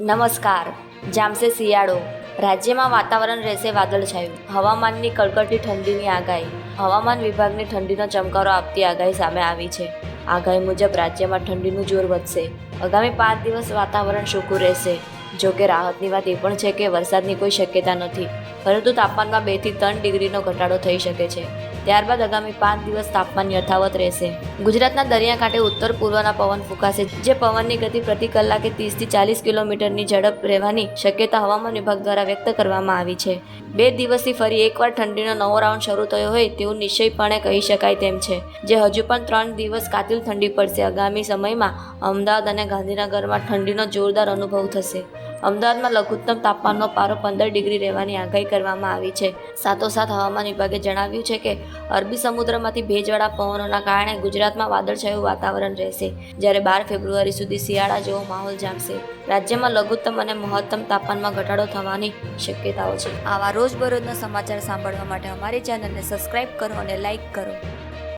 નમસ્કાર. જામશે શિયાળો. રાજ્યમાં વાતાવરણ રહેશે વાદળછાયું. હવામાનની કડકડતી ઠંડીની આગાહી. હવામાન વિભાગની ઠંડીનો ચમકારો આપતી આગાહી સામે આવી છે. આગાહી મુજબ રાજ્યમાં ઠંડીનું જોર વધશે. આગામી પાંચ દિવસ વાતાવરણ સૂકું રહેશે. જો કે રાહતની વાત એ પણ છે કે વરસાદની કોઈ શક્યતા નથી. પરંતુ તાપમાનમાં બેથી ત્રણ ડિગ્રીનો ઘટાડો થઈ શકે છે. ત્યારબાદ આગામી પાંચ દિવસ તાપમાન યથાવત રહેશે. ગુજરાતના દરિયાકાંઠે ઉત્તર પૂર્વના પવન ફૂંકાશે, જે પવનની ગતિ પ્રતિ કલાકે ત્રીસથી ચાલીસ કિલોમીટરની ઝડપ રહેવાની શક્યતા હવામાન વિભાગ દ્વારા વ્યક્ત કરવામાં આવી છે. બે દિવસથી ફરી એકવાર ઠંડીનો નવો રાઉન્ડ શરૂ થયો હોય તેવું નિશ્ચયપણે કહી શકાય તેમ છે, જે હજુ પણ ત્રણ દિવસ કાતિલ ઠંડી પડશે. આગામી સમયમાં અમદાવાદ અને ગાંધીનગરમાં ઠંડીનો જોરદાર અનુભવ થશે. અમદાવાદમાં લઘુત્તમ તાપમાનનો પારો પંદર ડિગ્રી રહેવાની આગાહી કરવામાં આવી છે. સાથોસાથ હવામાન વિભાગે જણાવ્યું છે કે, અરબી સમુદ્રમાંથી ભેજવાળા પવનોના કારણે ગુજરાતમાં વાદળછાયું વાતાવરણ રહેશે. જ્યારે બાર ફેબ્રુઆરી સુધી શિયાળા જેવો માહોલ જામશે. રાજ્યમાં લઘુત્તમ અને મહત્તમ તાપમાનમાં ઘટાડો થવાની શક્યતાઓ છે. આવા રોજબરોજના સમાચાર સાંભળવા માટે અમારી ચેનલને સબસ્ક્રાઇબ કરો અને લાઇક કરો.